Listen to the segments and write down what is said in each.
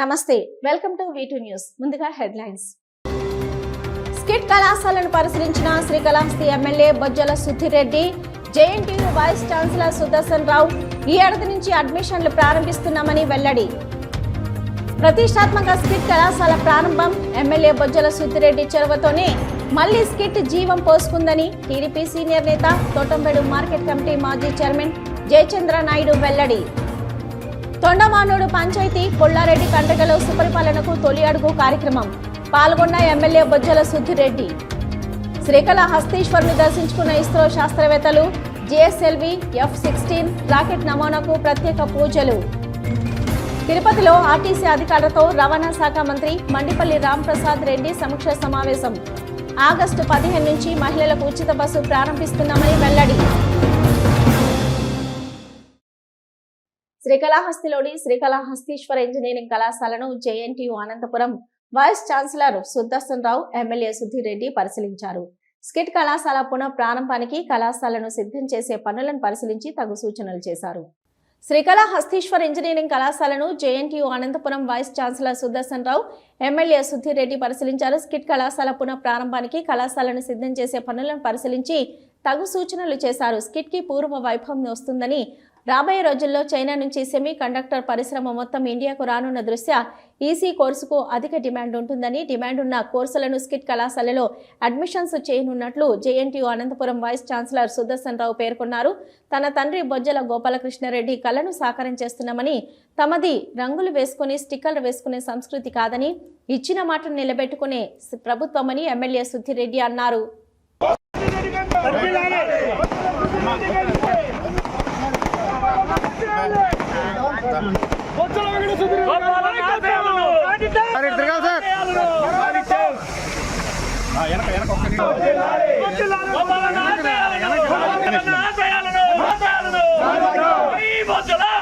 నమస్తే welcome to V two news ముందుగా headlines. Skit కళాశాలను పరిశీలించిన Srikalahasti MLA Bojjala Sudhireddy JNTU vice chancellor Sudarshan Rao ఈ ఏడాది నుంచి అడ్మిషన్లు ప్రారంభిస్తున్నామని వెల్లడి. ప్రతిష్టాత్మక స్కిట్ కళాశాల ప్రారంభం ఎమ్మెల్యే బొజ్జల సుద్దిరెడ్డి చొరవతోనే మళ్ళీ స్కిట్ జీవం పోసుకుందని టీడీపీ సీనియర్ నేత తోటంబేడు మార్కెట్ కమిటీ మాజీ చైర్మన్ జయచంద్ర నాయుడు వెల్లడి. తొండమానోడు పంచాయతీ కొల్లారెడ్డి కండగల సుపరిపాలనకు తొలి అడుగు కార్యక్రమం. పాల్గొన్న ఎమ్మెల్యే బొజ్జల సుద్దిరెడ్డి. శ్రీకళహస్తీశ్వరుని దర్శించుకున్న ఇస్రో శాస్త్రవేత్తలు జిఎస్ఎల్వి ఎఫ్ సిక్స్టీన్ రాకెట్ నమూనాకు ప్రత్యేక పూజలు. తిరుపతిలో ఆర్టీసీ అధికారులతో రవాణా శాఖ మంత్రి మండిపల్లి రాంప్రసాద్ రెడ్డి సమీక్ష సమావేశం. ఆగస్టు పదిహేను నుంచి మహిళలకు ఉచిత బస్సు ప్రారంభిస్తున్నామని వెల్లడి. శ్రీకళాహస్తిలోని శ్రీకళాహస్తీశ్వర ఇంజనీరింగ్ కళాశాలను JNTU Anantapur vice chancellor Sudarshan Rao MLA Sudhireddy పరిశీలించారు. స్కిట్ కళాశాల పునః ప్రారంభానికి కళాశాలను సిద్ధం చేసే పనులను పరిశీలించి తగు సూచనలు చేశారు. శ్రీకాళహస్తీశ్వర్ ఇంజనీరింగ్ కళాశాలను JNTU Anantapur vice chancellor Sudarshan Rao MLA Sudhireddy పరిశీలించారు. స్కిట్ కళాశాల పునః ప్రారంభానికి కళాశాలను సిద్ధం చేసే పనులను పరిశీలించి తగు సూచనలు చేశారు. స్కిట్కి పూర్వ వైభవం వస్తుందని రాబోయే రోజుల్లో చైనా నుంచి సెమీ కండక్టర్ పరిశ్రమ మొత్తం ఇండియాకు రానున్న దృష్ట్యా ఈసీ కోర్సుకు అధిక డిమాండ్ ఉంటుందని డిమాండ్ ఉన్న కోర్సులను స్కిట్ కళాశాలలో అడ్మిషన్స్ చేయనున్నట్లు JNTU Anantapur vice chancellor Sudarshan Rao పేర్కొన్నారు. తన తండ్రి బొజ్జల గోపాలకృష్ణారెడ్డి కళను సాకారం చేస్తున్నామని తమది రంగులు వేసుకుని స్టిక్కర్లు వేసుకునే సంస్కృతి కాదని ఇచ్చిన మాటను నిలబెట్టుకునే ప్రభుత్వమని ఎమ్మెల్యే సుద్దిరెడ్డి అన్నారు. సార్ ఇటు తిరగాలి సార్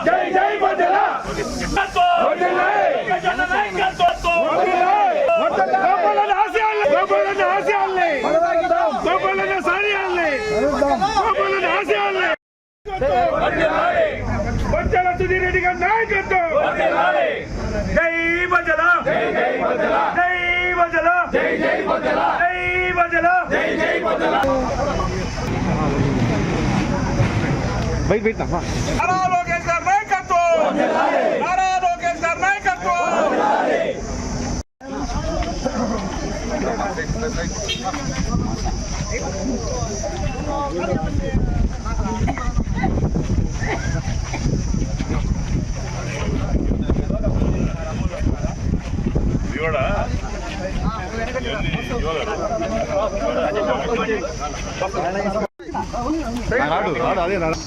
జై జై నాయకత్వం. జై బొజ్జల జై జై బొజ్జల జై బొజ్జల జై జై బొజ్జల జై బొజ్జల జై జై బొజ్జల బయట పెట్టినా నారా లోకేష్ గారి నాయకత్వం నారా లోకేష్ గారి నాయకత్వం రాడు రాడు అదే రాడు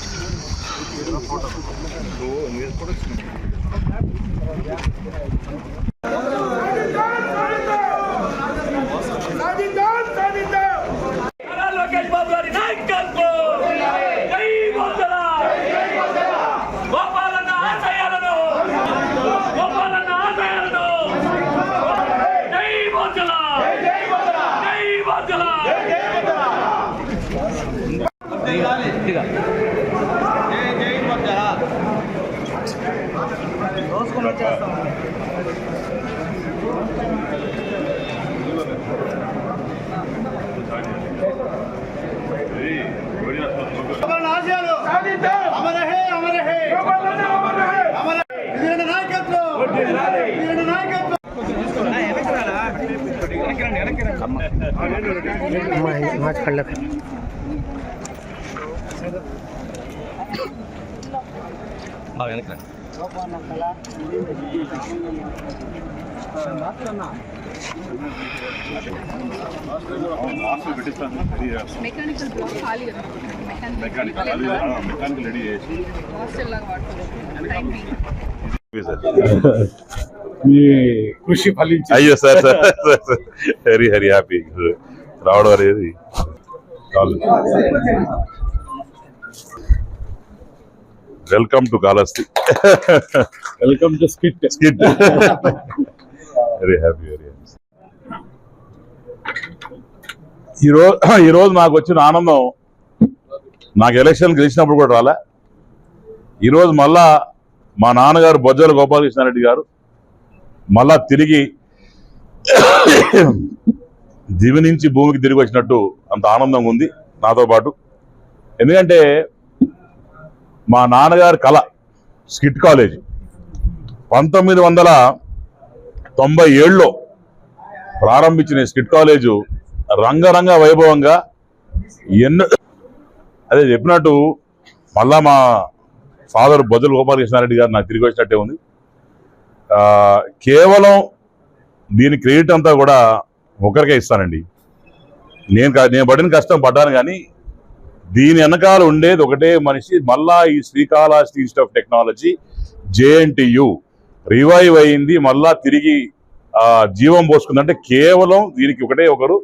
మెకానికల్ బ్లాక్ ఖాళీ కదా మెకానికల్ మెకానికల్ రెడీ చేసి హాస్టల్ లాగా వాడుకోవచ్చు టైం మీ కృషి ఫలించి అయ్యో sir sir very very happy. రావడం అనేది welcome to Kalahasti welcome to SKIT SKIT. Very happy very happy. ఈరోజు ఈరోజు నాకు వచ్చిన ఆనందం నాకు ఎలక్షన్ గెలిచినప్పుడు కూడా రాలే. ఈరోజు మళ్ళా మా నాన్నగారు బొజ్జల గోపాలకృష్ణారెడ్డి గారు మళ్ళా తిరిగి దివి నుంచి భూమికి తిరిగి వచ్చినట్టు అంత ఆనందంగా ఉంది నాతో పాటు. ఎందుకంటే మా నాన్నగారి కళ స్కిట్ కాలేజ్ పంతొమ్మిది వందల తొంభై ఏడులో ప్రారంభించిన స్కిట్ కాలేజు రంగరంగ వైభవంగా ఎన్నో అదే చెప్పినట్టు మళ్ళా మా ఫాదర్ బొజ్జల గోపాలకృష్ణారెడ్డి గారు నాకు తిరిగి వచ్చినట్టే ఉంది. కేవలం దీని క్రెడిట్ అంతా కూడా ఒకరికే ఇస్తానండి. నేను నేను పడిన కష్టం పడ్డాను కానీ దీని వెనకాల ఉండేది ఒకటే మనిషి మళ్ళా ఈ Srikalahasti institute of technology JNTU revive అయింది మళ్ళా తిరిగి జీవం పోసుకుందంటే కేవలం దీనికి ఒకటే ఒకరు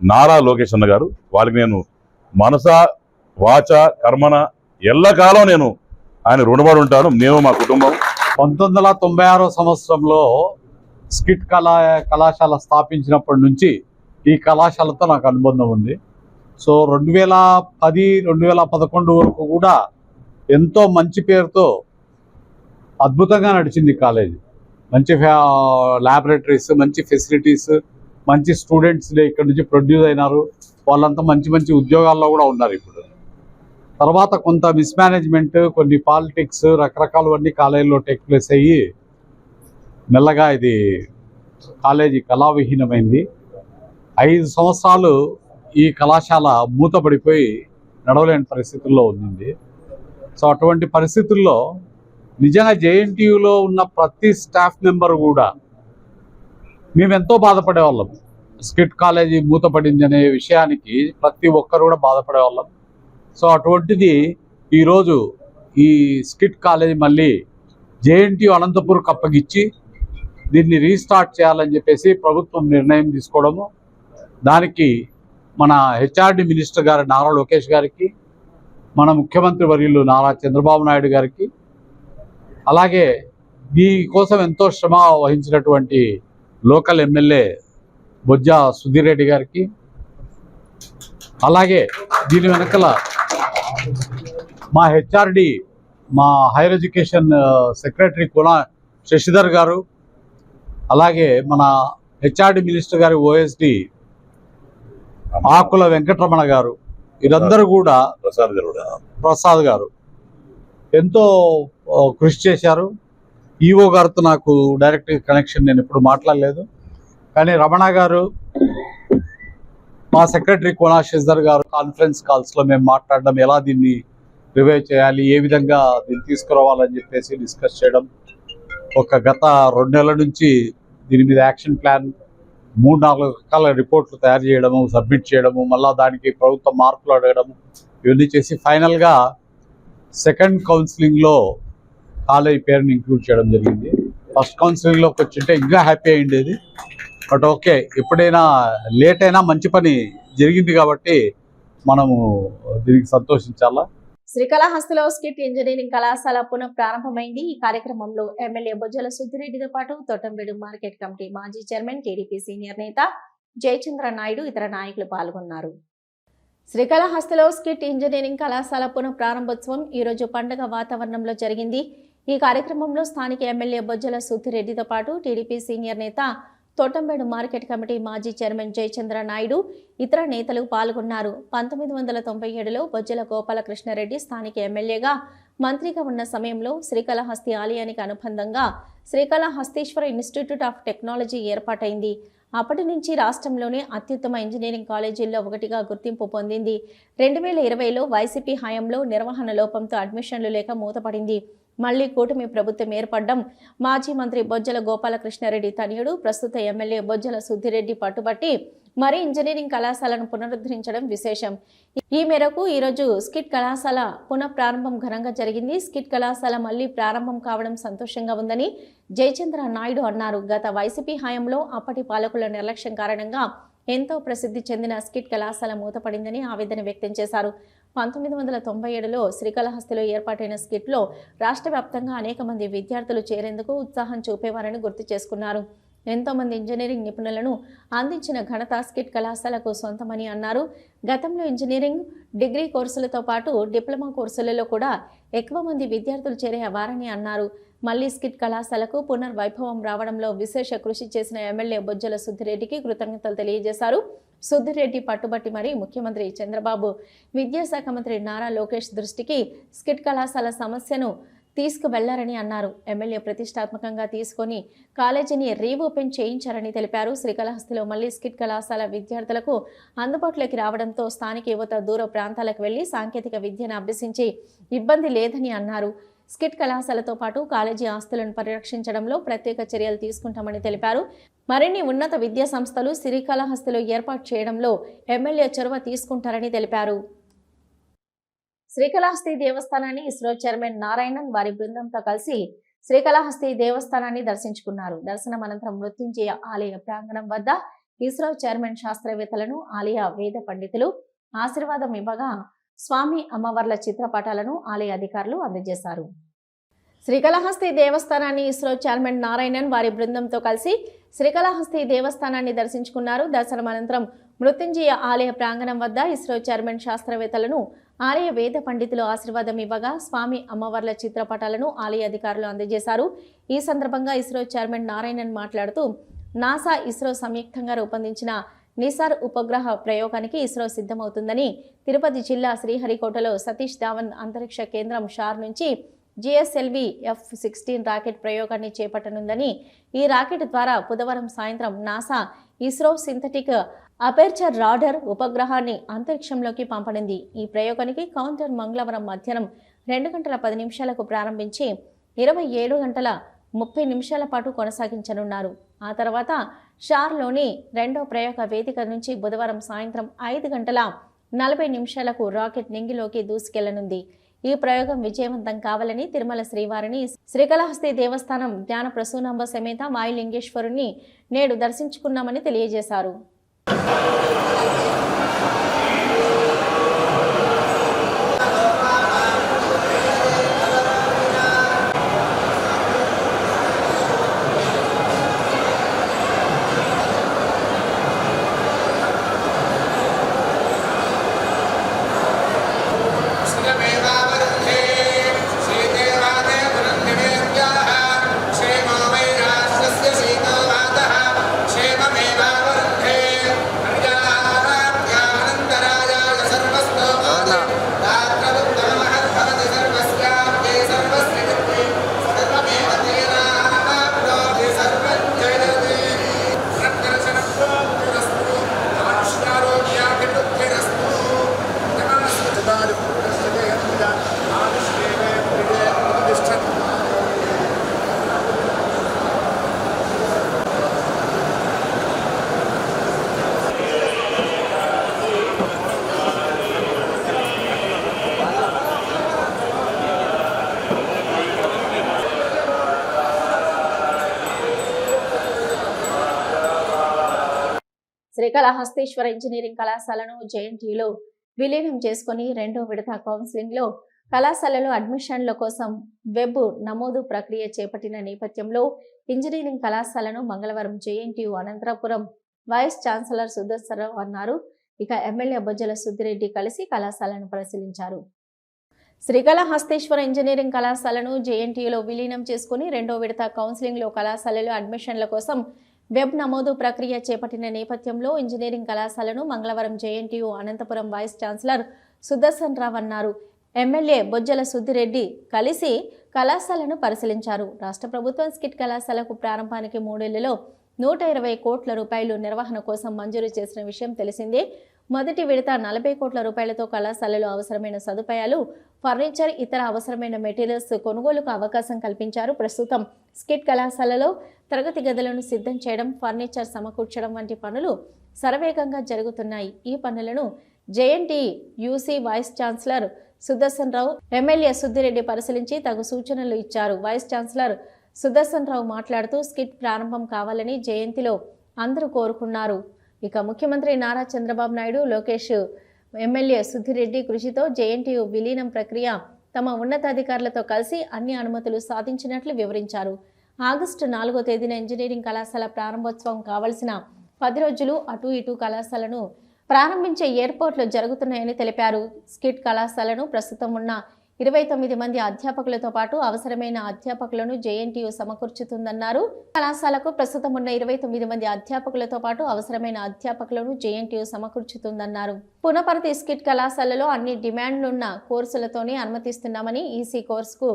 నారా లోకేష్ అన్న గారు. వాళ్ళకి నేను మనస వాచ కర్మన ఎల్లకాలం నేను ఆయన రుణపడి ఉంటాను. మేము మా కుటుంబం. పంతొమ్మిది వందల తొంభై ఆరో సంవత్సరంలో స్కిట్ కళా కళాశాల స్థాపించినప్పటి నుంచి ఈ కళాశాలతో నాకు అనుబంధం ఉంది. సో రెండు వేల పది రెండు వేల పదకొండు వరకు కూడా ఎంతో మంచి పేరుతో అద్భుతంగా నడిచింది కాలేజీ. మంచి ల్యాబొరేటరీస్ మంచి ఫెసిలిటీస్ మంచి స్టూడెంట్స్ ఇక్కడ నుంచి ప్రొడ్యూస్ అయినారు. వాళ్ళంతా మంచి మంచి ఉద్యోగాల్లో కూడా ఉన్నారు ఇప్పుడు. తర్వాత కొంత మిస్మేనేజ్మెంట్ కొన్ని పాలిటిక్స్ రకరకాలవన్నీ కాలేజీలో టేక్ ప్లేస్ అయ్యి మెల్లగా ఇది కాలేజీ కళావిహీనమైంది. ఐదు సంవత్సరాలు ఈ కళాశాల మూతపడిపోయి నడవలేని పరిస్థితుల్లో ఉంది సో అటువంటి పరిస్థితుల్లో నిజంగా జేఎన్టీయూలో ఉన్న ప్రతి స్టాఫ్ మెంబర్ కూడా మేము ఎంతో బాధపడేవాళ్ళం. స్కిట్ కాలేజీ మూతపడింది అనే విషయానికి ప్రతి ఒక్కరు కూడా బాధపడేవాళ్ళం. సో అటువంటిది ఈరోజు ఈ స్కిట్ కాలేజీ మళ్ళీ జేఎన్టీయు అనంతపూర్ అప్పగిచ్చి దీన్ని రీస్టార్ట్ చేయాలని చెప్పేసి ప్రభుత్వం నిర్ణయం తీసుకోవడము. దానికి మన హెచ్ఆర్డి మినిస్టర్ గారు నారా లోకేష్ గారికి మన ముఖ్యమంత్రి వర్యులు నారా చంద్రబాబు నాయుడు గారికి అలాగే దీనికోసం ఎంతో శ్రమ వహించినటువంటి లోకల్ ఎమ్మెల్యే బొజ్జ సుధీర్ రెడ్డి గారికి అలాగే దీని వెనకల మా హెచ్ఆర్డి మా హైయర్ ఎడ్యుకేషన్ సెక్రటరీ కుల శశిధర్ గారు అలాగే మన హెచ్ఆర్డి మినిస్టర్ గారి ఓఎస్డి ఆకుల వెంకటరమణ గారు వీరందరూ కూడా ప్రసాద్ గారు. ప్రసాద్ గారు ఎంతో కృషి చేశారు ఈఓ గారితో నాకు డైరెక్ట్ కనెక్షన్ నేను ఎప్పుడు మాట్లాడలేదు కానీ రమణ గారు మా సెక్రటరీ కోనా శశిధర్ గారు కాన్ఫరెన్స్ కాల్స్లో మేము మాట్లాడడం ఎలా దీన్ని రివైవ్ చేయాలి ఏ విధంగా దీన్ని తీసుకురావాలని చెప్పేసి డిస్కస్ చేయడం. ఒక గత రెండు నెలల నుంచి దీని మీద యాక్షన్ ప్లాన్ మూడు నాలుగు రకాల రిపోర్ట్లు తయారు చేయడము సబ్మిట్ చేయడము మళ్ళీ దానికి ప్రభుత్వం మార్పులు అడగడము ఇవన్నీ చేసి ఫైనల్గా సెకండ్ కౌన్సిలింగ్లో కాలేజీ పేరుని ఇంక్లూడ్ చేయడం జరిగింది. ఫస్ట్ కౌన్సిలింగ్లోకి వచ్చింటే ఇంకా హ్యాపీ అయ్యిండేది బట్ ఓకే ఎప్పుడైనా లేట్ అయినా మంచి పని జరిగింది కాబట్టి మనము దీనికి సంతోషించాలా? శ్రీకళాహస్తిలో స్కిట్ ఇంజనీరింగ్ కళాశాల పునః ప్రారంభమైంది ఈ కార్యక్రమంలో ఎమ్మెల్యే బొజ్జల సుద్దిరెడ్డితో పాటు తొట్టంబేడు మార్కెట్ కమిటీ మాజీ చైర్మన్ టీడీపీ సీనియర్ నేత జయచంద్ర నాయుడు ఇతర నాయకులు పాల్గొన్నారు. శ్రీకళాహస్తిలో స్కిట్ ఇంజనీరింగ్ కళాశాల పునః ప్రారంభోత్సవం ఈరోజు పండుగ వాతావరణంలో జరిగింది. ఈ కార్యక్రమంలో స్థానిక ఎమ్మెల్యే బొజ్జల సుద్దిరెడ్డితో పాటు టీడీపీ సీనియర్ నేత తోటంబేడు మార్కెట్ కమిటీ మాజీ చైర్మన్ జయచంద్ర నాయుడు ఇతర నేతలు పాల్గొన్నారు. పంతొమ్మిది వందల తొంభై ఏడులో బొజ్జల గోపాలకృష్ణారెడ్డి స్థానిక ఎమ్మెల్యేగా మంత్రిగా ఉన్న సమయంలో శ్రీకాళహస్తి ఆలయానికి అనుబంధంగా శ్రీకాళహస్తీశ్వర ఇన్స్టిట్యూట్ ఆఫ్ టెక్నాలజీ ఏర్పాటైంది. అప్పటి నుంచి రాష్ట్రంలోనే అత్యుత్తమ ఇంజనీరింగ్ కాలేజీల్లో ఒకటిగా గుర్తింపు పొందింది. రెండు వేల ఇరవైలో వైసీపీ హయాంలో నిర్వహణ లోపంతో అడ్మిషన్లు లేక మూతపడింది. మళ్ళీ కూటమి ప్రభుత్వం ఏర్పడడం మాజీ మంత్రి బొజ్జల గోపాలకృష్ణారెడ్డి తనయుడు ప్రస్తుత ఎమ్మెల్యే బొజ్జల సుద్దిరెడ్డి పట్టుబట్టి మరి ఇంజనీరింగ్ కళాశాలను పునరుద్ధరించడం విశేషం. ఈ మేరకు ఈరోజు స్కిట్ కళాశాల పునః ప్రారంభం ఘనంగా జరిగింది. స్కిట్ కళాశాల మళ్ళీ ప్రారంభం కావడం సంతోషంగా ఉందని జయచంద్ర నాయుడు అన్నారు. గత వైసీపీ హయాంలో అప్పటి పాలకుల నిర్లక్ష్యం కారణంగా ఎంతో ప్రసిద్ధి చెందిన స్కిట్ కళాశాల మూతపడిందని ఆవేదన వ్యక్తం చేశారు. పంతొమ్మిది వందల తొంభై ఏడులో శ్రీకాళహస్తిలో ఏర్పాటైన స్కిట్లో రాష్ట్ర వ్యాప్తంగా అనేక మంది విద్యార్థులు చేరేందుకు ఉత్సాహం చూపేవారని గుర్తు చేసుకున్నారు. ఎంతోమంది ఇంజనీరింగ్ నిపుణులను అందించిన ఘనత స్కిట్ కళాశాలకు సొంతమని అన్నారు. గతంలో ఇంజనీరింగ్ డిగ్రీ కోర్సులతో పాటు డిప్లొమా కోర్సులలో కూడా ఎక్కువ మంది విద్యార్థులు చేరేవారని అన్నారు. మళ్ళీ స్కిట్ కళాశాలకు పునర్వైభవం రావడంలో విశేష కృషి చేసిన ఎమ్మెల్యే బొజ్జల సుద్దిరెడ్డికి కృతజ్ఞతలు తెలియజేశారు. సుద్దిరెడ్డి పట్టుబట్టి మరి ముఖ్యమంత్రి చంద్రబాబు విద్యాశాఖ మంత్రి నారా లోకేష్ దృష్టికి స్కిట్ కళాశాల సమస్యను తీసుకువెళ్ళారని అన్నారు. ఎమ్మెల్యే ప్రతిష్టాత్మకంగా తీసుకొని కాలేజీని రీఓపెన్ చేయించారని తెలిపారు. శ్రీకాళహస్తిలో మళ్ళీ స్కిట్ కళాశాల విద్యార్థులకు అందుబాటులోకి రావడంతో స్థానిక యువత దూర ప్రాంతాలకు వెళ్ళి సాంకేతిక విద్యను అభ్యసించి ఇబ్బంది లేదని అన్నారు. స్కిట్ కళాశాలతో పాటు కాలేజీ ఆస్తులను పరిరక్షించడంలో ప్రత్యేక చర్యలు తీసుకుంటామని తెలిపారు. మరిన్ని ఉన్నత విద్యా సంస్థలు శ్రీకాళహస్తిలో ఏర్పాటు చేయడంలో ఎమ్మెల్యే చొరవ తీసుకుంటారని తెలిపారు. శ్రీకాళహస్తి దేవస్థానాన్ని ఇస్రో చైర్మన్ నారాయణన్ వారి బృందంతో కలిసి శ్రీకాళహస్తి దేవస్థానాన్ని దర్శించుకున్నారు. దర్శనం అనంతరం మృత్యుంజయ ఆలయ ప్రాంగణం వద్ద ఇస్రో చైర్మన్ శాస్త్రవేత్తలను ఆలయ వేద పండితులు ఆశీర్వాదం ఇవ్వగా స్వామి అమ్మవార్ల చిత్రపటాలను ఆలయ అధికారులు అందజేశారు. శ్రీకాళహస్తి దేవస్థానాన్ని ఇస్రో చైర్మన్ నారాయణన్ వారి బృందంతో కలిసి శ్రీకాళహస్తి దేవస్థానాన్ని దర్శించుకున్నారు. దర్శనం అనంతరం మృత్యుంజయ ఆలయ ప్రాంగణం వద్ద ఇస్రో చైర్మన్ శాస్త్రవేత్తలను ఆలయ వేద పండితులు ఆశీర్వాదం ఇవ్వగా స్వామి అమ్మవార్ల చిత్రపటాలను ఆలయ అధికారులు అందజేశారు. ఈ సందర్భంగా ఇస్రో చైర్మన్ నారాయణన్ మాట్లాడుతూ నాసా ఇస్రో సంయుక్తంగా రూపొందించిన నిసార్ ఉపగ్రహ ప్రయోగానికి ఇస్రో సిద్ధమవుతుందని తిరుపతి జిల్లా శ్రీహరికోటలో సతీష్ ధావన్ అంతరిక్ష కేంద్రం షార్ నుంచి జిఎస్ఎల్వి ఎఫ్ సిక్స్టీన్ రాకెట్ ప్రయోగాన్ని చేపట్టనుందని ఈ రాకెట్ ద్వారా బుధవారం సాయంత్రం NASA ISRO synthetic aperture radar ఉపగ్రహాన్ని అంతరిక్షంలోకి పంపనుంది. ఈ ప్రయోగానికి కౌంటర్ మంగళవారం మధ్యాహ్నం రెండు గంటల పది నిమిషాలకు ప్రారంభించి ఇరవై ఏడు గంటల ముప్పై నిమిషాల పాటు కొనసాగించనున్నారు. ఆ తర్వాత షార్లోని రెండో ప్రయోగ వేదిక నుంచి బుధవారం సాయంత్రం ఐదు గంటల నలభై నిమిషాలకు రాకెట్ నింగిలోకి దూసుకెళ్ళనుంది. ఈ ప్రయోగం విజయవంతం కావాలని తిరుమల శ్రీవారిని శ్రీకాళహస్తి దేవస్థానం జ్ఞాన ప్రసూనాంబ సమేత వాయులింగేశ్వరుని నేడు దర్శించుకున్నామని తెలియజేశారు. శ్రీకాళహస్తీశ్వర ఇంజనీరింగ్ కళాశాలను జేఎన్టీలో విలీనం చేసుకుని రెండో విడత కౌన్సిలింగ్లో కళాశాలలో అడ్మిషన్ల కోసం వెబ్ నమోదు ప్రక్రియ చేపట్టిన నేపథ్యంలో ఇంజనీరింగ్ కళాశాలను మంగళవారం JNTU Anantapur vice chancellor Sudarsharao అన్నారు. ఇక ఎమ్మెల్యే బొజ్జల సుద్దిరెడ్డి కలిసి కళాశాలను పరిశీలించారు. శ్రీకాళహస్తీశ్వర ఇంజనీరింగ్ కళాశాలను జేఎన్టీయులో విలీనం చేసుకుని రెండో విడత కౌన్సిలింగ్లో కళాశాలలో అడ్మిషన్ల కోసం వెబ్ నమోదు ప్రక్రియ చేపట్టిన నేపథ్యంలో ఇంజనీరింగ్ కళాశాలను మంగళవారం JNTU Anantapur vice chancellor Sudarshan Rao అన్నారు. ఎమ్మెల్యే బొజ్జల సుద్దిరెడ్డి కలిసి కళాశాలను పరిశీలించారు. రాష్ట్ర ప్రభుత్వం స్కిట్ కళాశాలకు ప్రారంభానికి మూడేళ్ళలో నూట ఇరవై కోట్ల రూపాయలు నిర్వహణ కోసం మంజూరు చేసిన విషయం తెలిసిందే. మొదటి విడత నలభై కోట్ల రూపాయలతో కళాశాలలో అవసరమైన సదుపాయాలు ఫర్నిచర్ ఇతర అవసరమైన మెటీరియల్స్ కొనుగోలుకు అవకాశం కల్పించారు. ప్రస్తుతం స్కిట్ కళాశాలలో తరగతి గదులను సిద్ధం చేయడం ఫర్నిచర్ సమకూర్చడం వంటి పనులు శరవేగంగా జరుగుతున్నాయి. ఈ పనులను JNT UC vice chancellor Sudarshan Rao MLA Sudhireddy పరిశీలించి తగు సూచనలు ఇచ్చారు. వైస్ ఛాన్సలర్ సుదర్శన్ రావు మాట్లాడుతూ స్కిట్ ప్రారంభం కావాలని జయంతిలో అందరూ కోరుకున్నారు. ఇక ముఖ్యమంత్రి నారా చంద్రబాబు నాయుడు లోకేష్ ఎమ్మెల్యే సుధిరెడ్డి కృషితో జేఎన్టీయు విలీనం ప్రక్రియ తమ ఉన్నతాధికారులతో కలిసి అన్ని అనుమతులు సాధించినట్లు వివరించారు. ఆగస్టు నాలుగో తేదీన ఇంజనీరింగ్ కళాశాల ప్రారంభోత్సవం కావలసిన పది రోజులు అటు ఇటు కళాశాలను ప్రారంభించే ఏర్పాట్లు జరుగుతున్నాయని తెలిపారు. స్కిట్ కళాశాలను ప్రస్తుతం ఉన్న ఇరవై తొమ్మిది మంది అధ్యాపకులతో పాటు అవసరమైన అధ్యాపకులను జేఎన్టీయు సమకూర్చుతుందన్నారు. కళాశాలకు ప్రస్తుతం ఉన్న ఇరవై తొమ్మిది మంది అధ్యాపకులతో పాటు అవసరమైన అధ్యాపకులను జేఎన్టీయు సమకూర్చుతుందన్నారు. పునపర్తి స్కిట్ కళాశాలలో అన్ని డిమాండ్లున్న కోర్సులతోనే అనుమతిస్తున్నామని ఈసీ కోర్సుకు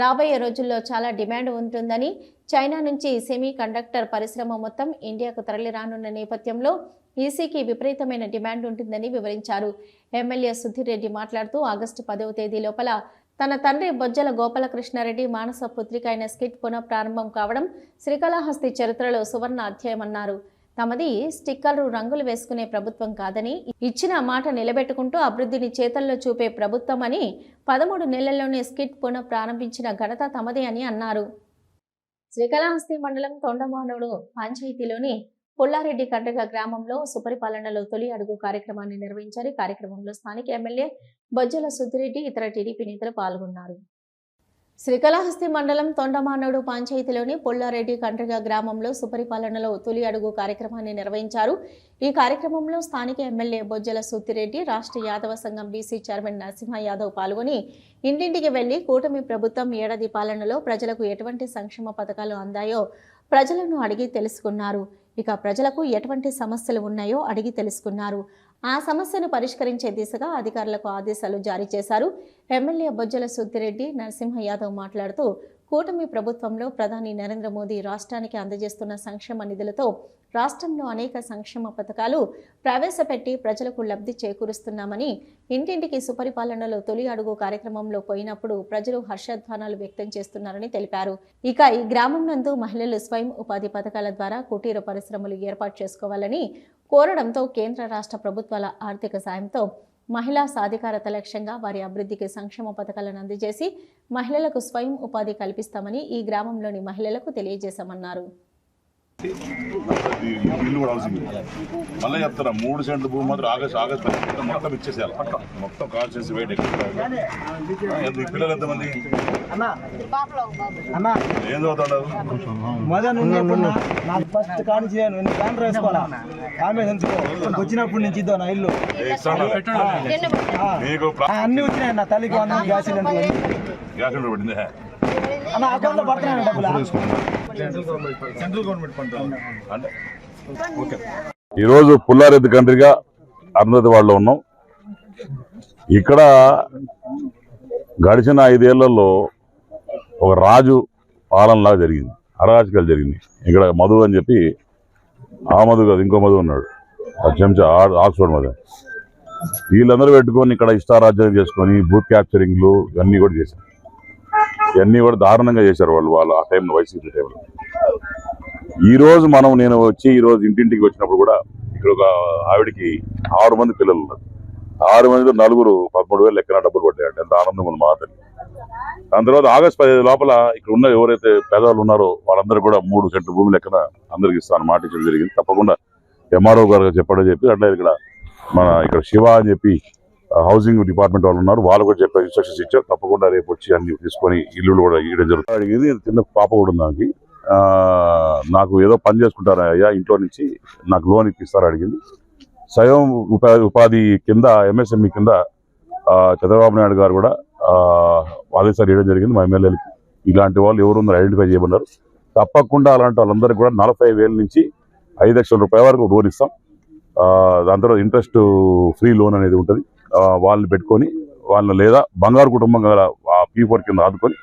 రాబోయే రోజుల్లో చాలా డిమాండ్ ఉంటుందని చైనా నుంచి సెమీ కండక్టర్ పరిశ్రమ మొత్తం ఇండియాకు తరలిరానున్న నేపథ్యంలో ఈసీకి విపరీతమైన డిమాండ్ ఉంటుందని వివరించారు. ఎమ్మెల్యే సుధీర్ రెడ్డి మాట్లాడుతూ ఆగస్టు పదవ తేదీ లోపల తన తండ్రి బొజ్జల గోపాలకృష్ణారెడ్డి మానస పుత్రిక అయిన స్కిట్ పునః ప్రారంభం కావడం శ్రీకాళహస్తి చరిత్రలో సువర్ణ అధ్యాయమన్నారు. తమది స్టిక్కర్లు రంగులు వేసుకునే ప్రభుత్వం కాదని ఇచ్చిన మాట నిలబెట్టుకుంటూ అభివృద్ధిని చేతల్లో చూపే ప్రభుత్వం అని పదమూడు నెలల్లోనే స్కిట్ పునః ప్రారంభించిన ఘనత తమదే అని అన్నారు. శ్రీకాళహస్తి మండలం తొండమానుడు పంచాయతీలోని పుల్లారెడ్డి కండ్రగ గ్రామంలో సుపరిపాలనలో తొలి అడుగు కార్యక్రమాన్ని నిర్వహించారు. ఈ కార్యక్రమంలో స్థానిక ఎమ్మెల్యే బొజ్జల సుద్దిరెడ్డి ఇతర టీడీపీ నేతలు పాల్గొన్నారు. శ్రీకాళహస్తి మండలం తొండమానోడు పంచాయతీలోని పుల్లారెడ్డి కండ్రగ గ్రామంలో సుపరిపాలనలో తొలి అడుగు కార్యక్రమాన్ని నిర్వహించారు. ఈ కార్యక్రమంలో స్థానిక ఎమ్మెల్యే బొజ్జల సుత్తిరెడ్డి రాష్ట్ర యాదవ సంఘం బీసీ చైర్మన్ నరసింహ యాదవ్ పాల్గొని ఇంటింటికి వెళ్ళి కూటమి ప్రభుత్వం ఏడాది పాలనలో ప్రజలకు ఎటువంటి సంక్షేమ పథకాలు అందాయో ప్రజలను అడిగి తెలుసుకున్నారు. ఇక ప్రజలకు ఎటువంటి సమస్యలు ఉన్నాయో అడిగి తెలుసుకున్నారు. ఆ సమస్యను పరిష్కరించే దిశగా అధికారులకు ఆదేశాలు జారీ చేశారు. ఎమ్మెల్యే బొజ్జల సుద్దిరెడ్డి నరసింహ యాదవ్ మాట్లాడుతూ కూటమి ప్రభుత్వంలో ప్రధాని నరేంద్ర మోదీ రాష్ట్రానికి అందజేస్తున్న సంక్షేమ నిధులతో రాష్ట్రంలో అనేక సంక్షేమ పథకాలు ప్రవేశపెట్టి ప్రజలకు లబ్ధి చేకూరుస్తున్నామని ఇంటింటికి సుపరిపాలనలో తొలి అడుగు కార్యక్రమంలో పోయినప్పుడు ప్రజలు హర్షధ్వానాలు వ్యక్తం చేస్తున్నారని తెలిపారు. ఇక ఈ గ్రామం నందు మహిళలు స్వయం ఉపాధి పథకాల ద్వారా కుటీర పరిశ్రమలు ఏర్పాటు చేసుకోవాలని కోరడంతో కేంద్ర రాష్ట్ర ప్రభుత్వాల ఆర్థిక సాయంతో మహిళా సాధికారత లక్ష్యంగా వారి అభివృద్ధికి సంక్షేమ పథకాలను అందజేసి మహిళలకు స్వయం ఉపాధి కల్పిస్తామని ఈ గ్రామంలోని మహిళలకు తెలియజేశామన్నారు. ఇల్లు కూడా హౌసింగ్ మళ్ళీ చెప్తారా మూడు సెంట్లు భూమి మాత్రం ఆగస్ట్ ఆగస్ట్ పది మొత్తం ఇచ్చేసేయాలి. మొత్తం కాల్ చేసి వెయిట్ ఎక్కువ పిల్లలు ఎంతమంది? ఏం చదువుతాడు మదన్ ఉన్నప్పుడు నాకు ఫస్ట్ కాని చేయను ఎన్ని కాంట్రా వేసుకోవాలా? ఆమె ఎంచుకో వచ్చినప్పుడు నుంచి ఇద్దాం నా ఇల్లు. అన్ని వచ్చినాయి నా తల్లికి గ్యాస్ సిలిండర్లు అన్ని. గ్యాస్ సిలిండర్ పడింది అన్న డబ్బులు. సెంట్రల్ గవర్నమెంట్ ఈరోజు పుల్లారెడ్డి కంట్రీగా అరుంధతి వాళ్ళు ఉన్నాం. ఇక్కడ గడిచిన ఐదేళ్ళలో ఒక రాజు పాలనలాగా జరిగింది. అరాచకాలు జరిగింది ఇక్కడ మధు అని చెప్పి ఆ మధు కాదు ఇంకో మధు ఉన్నాడు. ఆ చెంచా ఆక్స్ఫర్డ్ మధు. వీళ్ళందరూ పెట్టుకొని ఇక్కడ ఇష్టారాజ్యం చేసుకొని బూత్ క్యాప్చరింగ్లు ఇవన్నీ కూడా చేశారు. ఇవన్నీ కూడా దారుణంగా చేశారు వాళ్ళు వాళ్ళు ఆ టైంలో వైసీపీ టైంలో ఈరోజు మనం నేను వచ్చి ఈరోజు ఇంటింటికి వచ్చినప్పుడు కూడా ఇక్కడ ఒక ఆవిడకి ఆరు మంది పిల్లలు ఉన్నారు. ఆరు మందిలో నలుగురు పదమూడు వేలు లెక్కన డబ్బులు పడ్డాయంట ఎంత ఆనందం ఉంది మాటలు దాని తర్వాత ఆగస్ట్ పదిహేను లోపల ఇక్కడ ఉన్న ఎవరైతే పేదవాళ్ళు ఉన్నారో వాళ్ళందరూ కూడా మూడు సెంటు భూమి లెక్కన అందరికి ఇస్తాను మాట ఇచ్చడం జరిగింది. తప్పకుండా ఎంఆర్ఓ గారు చెప్పడం చెప్పి అట్లా ఇక్కడ మన ఇక్కడ శివ అని చెప్పి హౌసింగ్ డిపార్ట్మెంట్ వాళ్ళు ఉన్నారు. వాళ్ళు కూడా చెప్పారు ఇన్స్ట్రక్షన్స్ ఇచ్చారు. తప్పకుండా రేపు వచ్చి అన్ని తీసుకొని ఇల్లు కూడా ఇవ్వడం జరుగుతుంది. అడిగింది చిన్న పాప కూడా ఉంది నాకు ఏదో పని చేసుకుంటారా అయ్యా? ఇంట్లో నుంచి నాకు లోన్ ఇప్పిస్తారా? అడిగింది. స్వయం ఉపాధి ఉపాధి కింద ఎంఎస్ఎంఈ కింద చంద్రబాబు నాయుడు గారు కూడా ఆదేశాలు ఇవ్వడం జరిగింది మా ఎమ్మెల్యేలకి. ఇలాంటి వాళ్ళు ఎవరు ఐడెంటిఫై చేయమన్నారు. తప్పకుండా అలాంటి వాళ్ళందరికీ కూడా నలభై వేల నుంచి ఐదు లక్షల రూపాయల వరకు లోన్ ఇస్తాం. దాని తర్వాత ఇంట్రెస్ట్ ఫ్రీ లోన్ అనేది ఉంటుంది. వాళ్ళని పెట్టుకొని వాళ్ళని లేదా బంగారు కుటుంబం గల పీ ఫోర్ కింద ఆదుకొని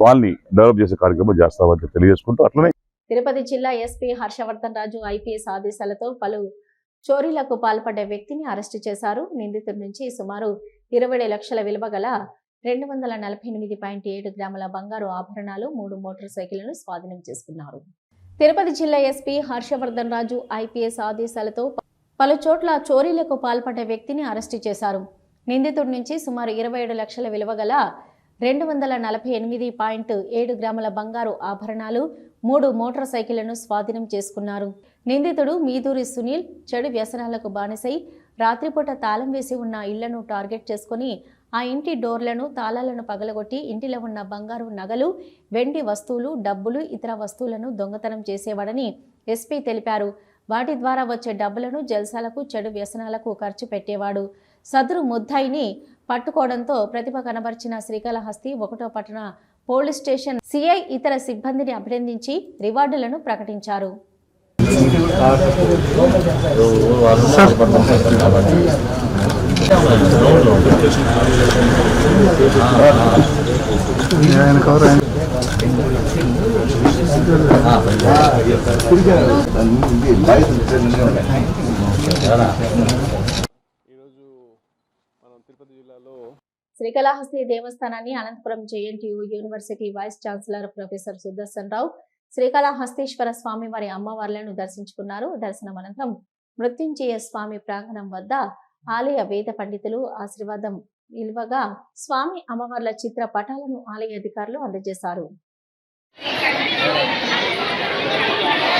వాళ్ళని డెవలప్ చేసే కార్యక్రమం చేస్తామని తెలియజేసుకుంటూ అట్లనే తిరుపతి జిల్లా ఎస్పీ హర్షవర్ధన్ రాజు ఐపీఎస్ ఆదేశాలతో పలు చోరీలకు పాల్పడ్డ వ్యక్తిని అరెస్టు చేశారు. నిందితుడి నుంచి సుమారు ఇరవై లక్షల విలువ గల రెండు వందల నలభై ఎనిమిది పాయింట్ ఏడు గ్రాముల బంగారు ఆభరణాలు మూడు మోటార్ సైకిళ్ళను స్వాధీనం చేసుకున్నారు. తిరుపతి జిల్లా ఎస్పీ హర్షవర్ధన్ రాజు ఐపీఎస్ ఆదేశాలతో పలుచోట్ల చోరీలకు పాల్పడ్డ వ్యక్తిని అరెస్టు చేశారు. నిందితుడి నుంచి సుమారు ఇరవై ఏడు లక్షల విలువ గల రెండు వందల నలభై ఎనిమిది పాయింట్ ఏడు గ్రాముల బంగారు ఆభరణాలు మూడు మోటార్ సైకిళ్ళను స్వాధీనం చేసుకున్నారు. నిందితుడు మీదూరి సునీల్ చెడు వ్యసనాలకు బానిసై రాత్రిపూట తాళం వేసి ఉన్న ఇళ్ళను టార్గెట్ చేసుకుని ఆ ఇంటి డోర్లను తాళాలను పగలగొట్టి ఇంటిలో ఉన్న బంగారు నగలు వెండి వస్తువులు డబ్బులు ఇతర వస్తువులను దొంగతనం చేసేవాడని ఎస్పీ తెలిపారు. వాటి ద్వారా వచ్చే డబ్బులను జల్సాలకు చెడు వ్యసనాలకు ఖర్చు పెట్టేవాడు. సదరు ముద్దాయిని పట్టుకోవడంతో ప్రతిభ కనబర్చిన శ్రీకాళహస్తి ఒకటో పట్టణ పోలీస్ స్టేషన్ సిఐ ఇతర సిబ్బందిని అభినందించి రివార్డులను ప్రకటించారు. Srikalahasti దేవస్థానాన్ని Anantapur JNTU university vice chancellor professor Sudarshan Rao Srikalahasteeswara స్వామి వారి అమ్మవార్లను దర్శించుకున్నారు. దర్శనం అనంతరం మృత్యుంజయ స్వామి ప్రాంగణం వద్ద ఆలయ వేద పండితులు ఆశీర్వాదం నిల్వగా స్వామి అమ్మవార్ల చిత్ర పటాలను ఆలయ అధికారులు అందజేశారు. Thank you.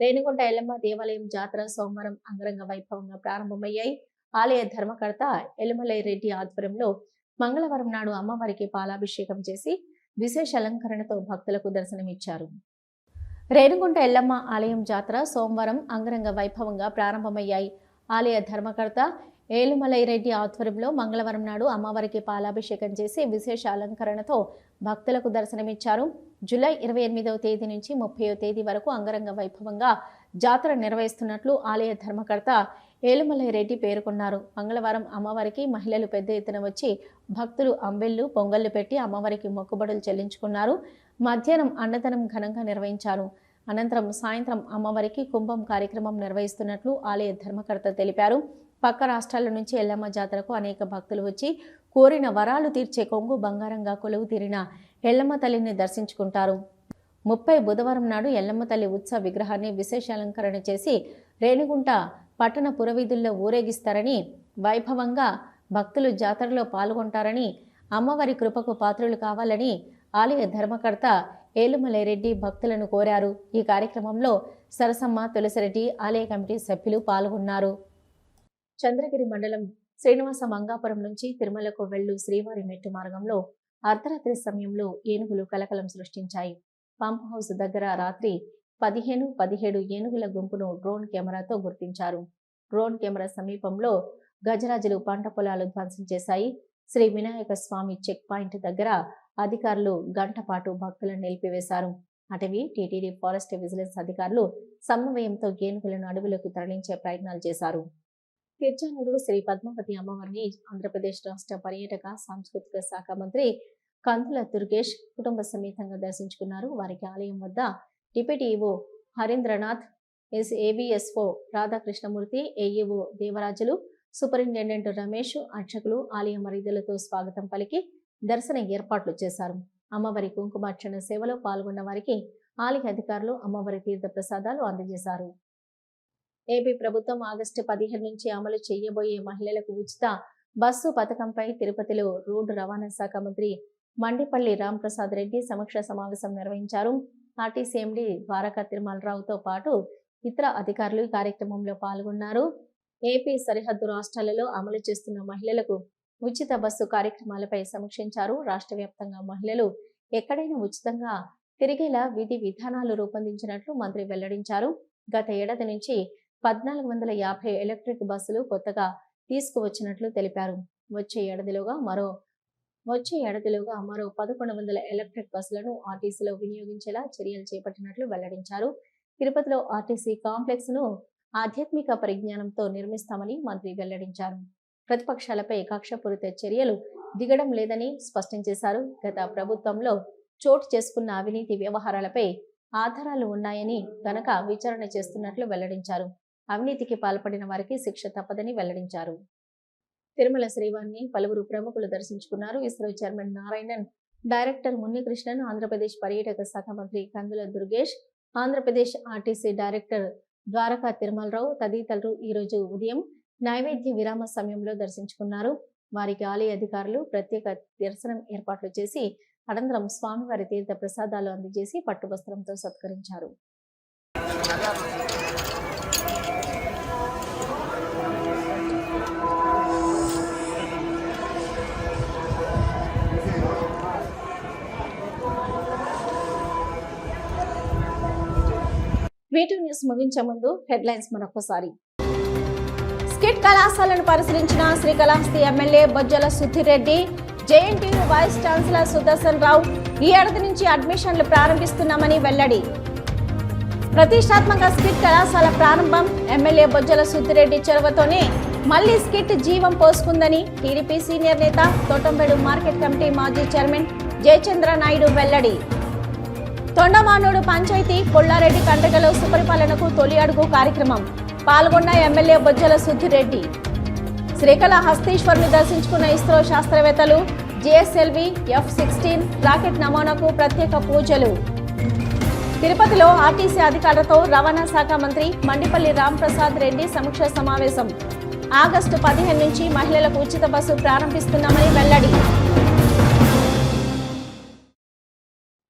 రేణిగుంట ఎల్లమ్మ దేవాలయం జాతర సోమవారం అంగరంగ వైభవంగా ప్రారంభమయ్యాయి. ఆలయ ధర్మకర్త ఎలుమలై రెడ్డి ఆధ్వర్యంలో మంగళవారం నాడు అమ్మవారికి పాలాభిషేకం చేసి విశేష అలంకరణతో భక్తులకు దర్శనమిచ్చారు. రేణుగుంట ఎల్లమ్మ ఆలయం జాతర సోమవారం అంగరంగ వైభవంగా ప్రారంభమయ్యాయి. ఆలయ ధర్మకర్త ఏలుమలై రెడ్డి ఆధ్వర్యంలో మంగళవారం నాడు అమ్మవారికి పాలాభిషేకం చేసి విశేష అలంకరణతో భక్తులకు దర్శనమిచ్చారు. జూలై ఇరవై ఎనిమిదవ తేదీ నుంచి ముప్పైవ తేదీ వరకు అంగరంగ వైభవంగా జాతర నిర్వహిస్తున్నట్లు ఆలయ ధర్మకర్త ఏలుమలై రెడ్డి పేర్కొన్నారు. మంగళవారం అమ్మవారికి మహిళలు పెద్ద ఎత్తున వచ్చి భక్తులు అంబెళ్ళు పొంగళ్ళు పెట్టి అమ్మవారికి మొక్కుబడులు చెల్లించుకున్నారు. మధ్యాహ్నం అన్నదానం ఘనంగా నిర్వహించారు. అనంతరం సాయంత్రం అమ్మవారికి కుంభం కార్యక్రమం నిర్వహిస్తున్నట్లు ఆలయ ధర్మకర్త తెలిపారు. పక్క రాష్ట్రాల నుంచి ఎల్లమ్మ జాతరకు అనేక భక్తులు వచ్చి కోరిన వరాలు తీర్చే కొంగు బంగారంగా కొలువు తీరిన ఎల్లమ్మ తల్లిని దర్శించుకుంటారు. ముప్పై బుధవారం నాడు ఎల్లమ్మ తల్లి ఉత్సవ విగ్రహాన్ని విశేష అలంకరణ చేసి రేణిగుంట పట్టణ పురవీధుల్లో ఊరేగిస్తారని వైభవంగా భక్తులు జాతరలో పాల్గొంటారని అమ్మవారి కృపకు పాత్రులు కావాలని ఆలయ ధర్మకర్త ఏలుమలైరెడ్డి భక్తులను కోరారు. ఈ కార్యక్రమంలో సరసమ్మ తులసిరెడ్డి ఆలయ కమిటీ సభ్యులు పాల్గొన్నారు. చంద్రగిరి మండలం శ్రీనివాస మంగాపురం నుంచి తిరుమలకు వెళ్ళు శ్రీవారి మెట్టు మార్గంలో అర్ధరాత్రి సమయంలో ఏనుగులు కలకలం సృష్టించాయి. పంప్ హౌస్ దగ్గర రాత్రి పదిహేను పదిహేడు ఏనుగుల గుంపును డ్రోన్ కెమెరాతో గుర్తించారు. డ్రోన్ కెమెరా సమీపంలో గజరాజులు పంట పొలాలు ధ్వంసం చేశాయి. శ్రీ వినాయక స్వామి చెక్ పాయింట్ దగ్గర అధికారులు గంటపాటు భక్తులను నిలిపివేశారు. అటవీ టీటీడీ ఫారెస్ట్ విజిలెన్స్ అధికారులు సమన్వయంతో ఏనుగులను అడవులకు తరలించే ప్రయత్నాలు చేశారు. తిరుచానూరు శ్రీ పద్మావతి అమ్మవారిని ఆంధ్రప్రదేశ్ రాష్ట్ర పర్యాటక సాంస్కృతిక శాఖ మంత్రి కందుల దుర్గేష్ కుటుంబ సమేతంగా దర్శించుకున్నారు. వారికి ఆలయం వద్ద deputy EO Harindranath S AVSO Radhakrishnamurthy AEO Devarajulu superintendent Ramesh అర్చకులు ఆలయ మరీదులతో స్వాగతం పలికి దర్శన ఏర్పాట్లు చేశారు. అమ్మవారి కుంకుమార్చన సేవలో పాల్గొన్న వారికి ఆలయ అధికారులు అమ్మవారి తీర్థ ప్రసాదాలు అందజేశారు. ఏపీ ప్రభుత్వం ఆగస్టు పదిహేను నుంచి అమలు చేయబోయే మహిళలకు ఉచిత బస్సు పథకంపై తిరుపతిలో రోడ్డు రవాణా శాఖ మంత్రి మండిపల్లి రాంప్రసాద్ రెడ్డి సమీక్ష సమావేశం నిర్వహించారు. ఆర్టీసీ ఎండి ద్వారకా తిరుమలరావుతో పాటు ఇతర అధికారులు ఈ కార్యక్రమంలో పాల్గొన్నారు. ఏపీ సరిహద్దు రాష్ట్రాలలో అమలు చేస్తున్న మహిళలకు ఉచిత బస్సు కార్యక్రమాలపై సమీక్షించారు. రాష్ట్ర వ్యాప్తంగా మహిళలు ఎక్కడైనా ఉచితంగా తిరిగేలా విధి విధానాలు రూపొందించినట్లు మంత్రి వెల్లడించారు. గత ఏడాది నుంచి పద్నాలుగు వందల యాభై ఎలక్ట్రిక్ బస్సులు కొత్తగా తీసుకువచ్చినట్లు తెలిపారు. వచ్చే ఏడాదిలోగా మరో వచ్చే ఏడాదిలోగా మరో పదకొండు వందల ఎలక్ట్రిక్ బస్సులను ఆర్టీసీలో వినియోగించేలా చర్యలు చేపట్టినట్లు వెల్లడించారు. తిరుపతిలో ఆర్టీసీ కాంప్లెక్స్ను ఆధ్యాత్మిక పరిజ్ఞానంతో నిర్మిస్తామని మంత్రి వెల్లడించారు. ప్రతిపక్షాలపై కక్షపూరిత చర్యలు దిగడం లేదని స్పష్టం చేశారు. గత ప్రభుత్వంలో చోటు చేసుకున్న అవినీతి వ్యవహారాలపై ఆధారాలు ఉన్నాయని గనక విచారణ చేస్తున్నట్లు వెల్లడించారు. అవినీతికి పాల్పడిన వారికి శిక్ష తప్పదని వెల్లడించారు. తిరుమల శ్రీవారిని పలువురు ప్రముఖులు దర్శించుకున్నారు. ఇస్రో చైర్మన్ నారాయణన్ డైరెక్టర్ మున్నికృష్ణన్ ఆంధ్రప్రదేశ్ పర్యాటక శాఖ మంత్రి కందుల దుర్గేష్ ఆంధ్రప్రదేశ్ ఆర్టీసీ డైరెక్టర్ ద్వారకా తిరుమలరావు తదితరులు ఈ రోజు ఉదయం నైవేద్య విరామ సమయంలో దర్శించుకున్నారు. వారికి ఆలయ అధికారులు ప్రత్యేక దర్శనం ఏర్పాట్లు చేసి అనంతరం స్వామివారి తీర్థ ప్రసాదాలు అందజేసి పట్టువస్త్రంతో సత్కరించారు. వీటి న్యూస్ ముగించే ముందు హెడ్లైన్స్ మరొకసారి. స్కిట్ కళాశాలను పరిశీలించిన Srikalahasti MLA Bojjala Sudhireddy JNTU vice chancellor Sudarshan Rao ఈ ఏడాది నుంచి అడ్మిషన్లు ప్రారంభిస్తున్నామని వెల్లడి. ప్రతిష్టాత్మక స్కిట్ కళాశాల ప్రారంభం ఎమ్మెల్యే బొజ్జల సుద్దిరెడ్డి చొరవతోనే మళ్ళీ స్కిట్ జీవం పోసుకుందని టీడీపీ సీనియర్ నేత తోటంబేడు మార్కెట్ కమిటీ మాజీ చైర్మన్ జయచంద్ర నాయుడు వెల్లడి. తొండమానుడు పంచాయతీ కొల్లారెడ్డి కండ్రిగలో సుపరిపాలనకు తొలి అడుగు కార్యక్రమం. పాల్గొన్న ఎమ్మెల్యే బొజ్జల సుద్దిరెడ్డి. శ్రీకాళహస్తీశ్వరుని దర్శించుకున్న ఇస్రో శాస్త్రవేత్తలు జిఎస్ఎల్వి ఎఫ్ సిక్స్టీన్ రాకెట్ నమూనాకు ప్రత్యేక పూజలు. తిరుపతిలో ఆర్టీసీ అధికారులతో రవాణా శాఖ మంత్రి మండిపల్లి రాంప్రసాద్ రెడ్డి సమీక్ష సమావేశం. ఆగస్టు పదిహేను నుంచి మహిళలకు ఉచిత బస్సు ప్రారంభిస్తున్నామని వెల్లడి.